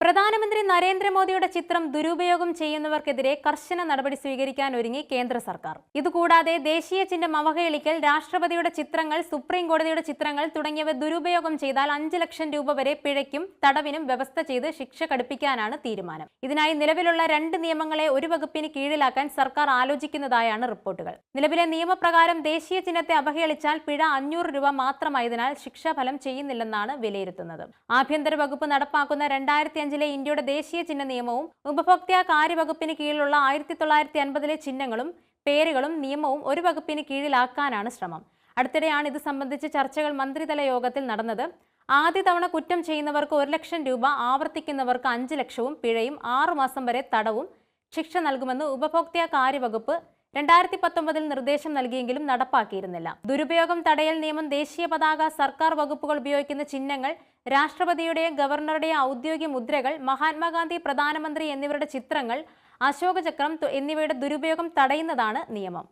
പ്രധാനമന്ത്രി നരേന്ദ്രമോദിയുടെ ചിത്രം ദുരുപയോഗം ചെയ്യുന്നവർക്കെതിരെ കർശന നടപടി സ്വീകരിക്കാൻ ഒരുങ്ങി കേന്ദ്ര സർക്കാർ. ഇതുകൂടാതെ ദേശീയ ചിഹ്നം അവഹേളിക്കൽ രാഷ്ട്രപതിയുടെ ചിത്രങ്ങൾ സുപ്രീം കോടതിയുടെ ചിത്രങ്ങൾ തുടങ്ങിയവ ദുരുപയോഗം ചെയ്താൽ അഞ്ച് ലക്ഷം രൂപ വരെ പിഴയ്ക്കും തടവിനും വ്യവസ്ഥ ചെയ്ത് ശിക്ഷ കടുപ്പിക്കാനാണ് തീരുമാനം. ഇതിനായി നിലവിലുള്ള രണ്ട് നിയമങ്ങളെ ഒരു വകുപ്പിന് കീഴിലാക്കാൻ സർക്കാർ ആലോചിക്കുന്നതായാണ് റിപ്പോർട്ടുകൾ. നിലവിലെ നിയമപ്രകാരം ദേശീയ ചിഹ്നത്തെ അവഹേളിച്ചാൽ പിഴ അഞ്ഞൂറ് രൂപ മാത്രമായതിനാൽ ശിക്ഷാഫലം ചെയ്യുന്നില്ലെന്നാണ് വിലയിരുത്തുന്നത്. ആഭ്യന്തര വകുപ്പ് നടപ്പാക്കുന്ന രണ്ടായിരത്തി അഞ്ചിലെ ഇന്ത്യയുടെ ദേശീയ ചിഹ്ന നിയമവും ഉപഭോക്തൃ കാര്യവകുപ്പിന് കീഴിലുള്ള ആയിരത്തി തൊള്ളായിരത്തി അൻപതിലെ ചിഹ്നങ്ങളും പേരുകളും നിയമവും ഒരു വകുപ്പിന് കീഴിലാക്കാനാണ് ശ്രമം. അടുത്തിടെയാണ് ഇത് സംബന്ധിച്ച ചർച്ചകൾ മന്ത്രിതല യോഗത്തിൽ നടന്നത്. ആദ്യ തവണ കുറ്റം ചെയ്യുന്നവർക്ക് ഒരു ലക്ഷം രൂപ ആവർത്തിക്കുന്നവർക്ക് അഞ്ച് ലക്ഷവും പിഴയും ആറുമാസം വരെ തടവും ശിക്ഷ നൽകുമെന്ന് ഉപഭോക്തൃ കാര്യവകുപ്പ് രണ്ടായിരത്തി പത്തൊമ്പതിൽ നിർദ്ദേശം നൽകിയെങ്കിലും നടപ്പാക്കിയിരുന്നില്ല. ദുരുപയോഗം തടയൽ നിയമം ദേശീയ പതാക സർക്കാർ വകുപ്പുകൾ ഉപയോഗിക്കുന്ന ചിഹ്നങ്ങൾ രാഷ്ട്രപതിയുടെയും ഗവർണറുടെയും ഔദ്യോഗിക മുദ്രകൾ മഹാത്മാഗാന്ധി പ്രധാനമന്ത്രി എന്നിവരുടെ ചിത്രങ്ങൾ അശോകചക്രം എന്നിവയുടെ ദുരുപയോഗം തടയുന്നതാണ് നിയമം.